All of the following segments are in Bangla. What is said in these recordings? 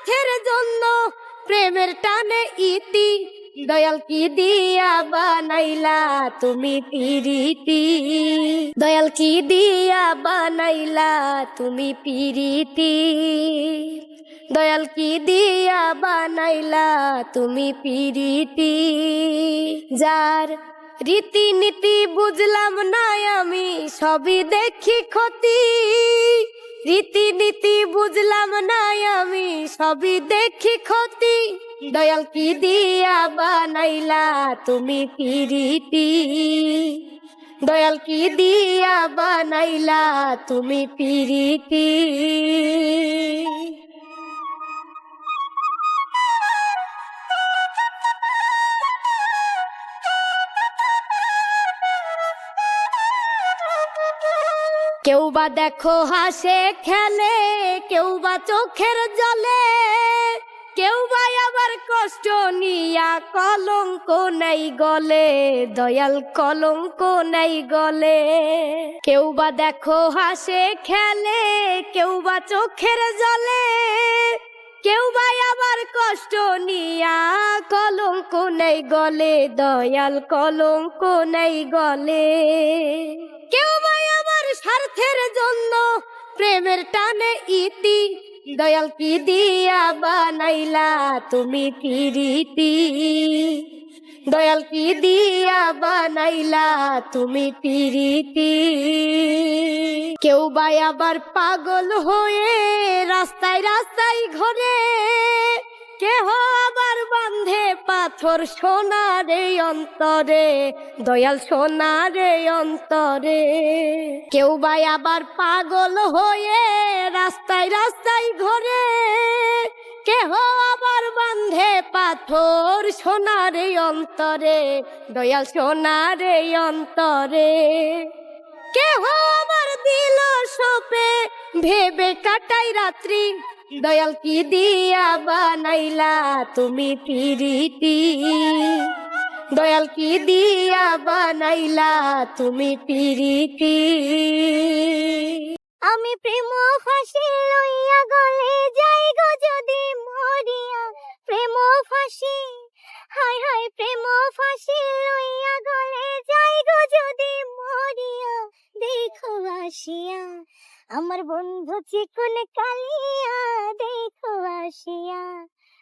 স্বার্থের জন্য প্রেমের টানে ইতি। দয়াল কি দিয়া বানাইলা তুমি পিরিতি? দয়াল কি দিয়া বানাইলা তুমি পিরিতি? দয়াল কি দিয়া বানাইলা তুমি পিরিতি? যার রীতিনীতি বুঝলাম না আমি, সবই দেখি ক্ষতি। রীতিনীতি বুঝলাম না আমি সবই দেখি ক্ষতি। দয়াল কি দিয়া বানাইলা তুমি পিরিতি? দয়াল কি দিয়া বানাইলা তুমি পিরিতি? কেউ বা দেখো হাসে খেলে কেউ বা চোখের জলে। কেউ বা আবার কষ্ট নিয়া কলঙ্ক নেই গলে, দয়াল কলঙ্ক নেই গলে। কেউ বা দেখো হাসে খেলে কেউ বা চোখের জলে। কেউ বা আবার কষ্ট নিয়া কলঙ্ক নেই গলে, দয়াল কলঙ্ক নেই গলে। প্রেমের টানে ইতি, দয়াল কি দিয়া বানাইলা তুমি পিরিতি? দয়াল কি দিয়া বানাইলা তুমি পিরিতি? কেউ বা আবার পাগল হয়ে রাস্তায় রাস্তায় ঘরে, কেহ আবার বান্ধে পাথর সোনারে অন্তরে, দয়াল সোনারে অন্তরে। কেউ বা আবার পাগল হয়ে রাস্তায় রাস্তায় ঘরে। কেহ আবার বান্ধে পাথর সোনারে অন্তরে, দয়াল সোনারে অন্তরে। কেহ আমার দিল সোপে, ভেবে কাটাই রাত্রি। দয়াল কি দিয়া বানাইলা তুমি পিরিতি? দয়াল কি দিয়া বানাইলা তুমি পিরিতি? আমি প্রেম ফাঁসি লইয়া গলে যাই গো যদি মরিয়া। প্রেম ফাঁসি হাই হাই প্রেম ফাঁসি লইয়া গলে যাই গো যদি মরিয়া। দেখো আসিয়া, আমার বন্ধু চিকন কালিয়া, দেখো আসিয়া।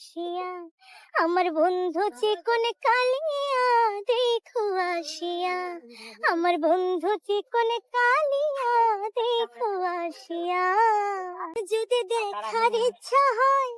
আসিয়া, আমার বন্ধু চিকন কালিয়া, দেখো আসিয়া। আমার বন্ধু চিকন কালিয়া, দেখো আসিয়া। যদি দেখার ইচ্ছা হয়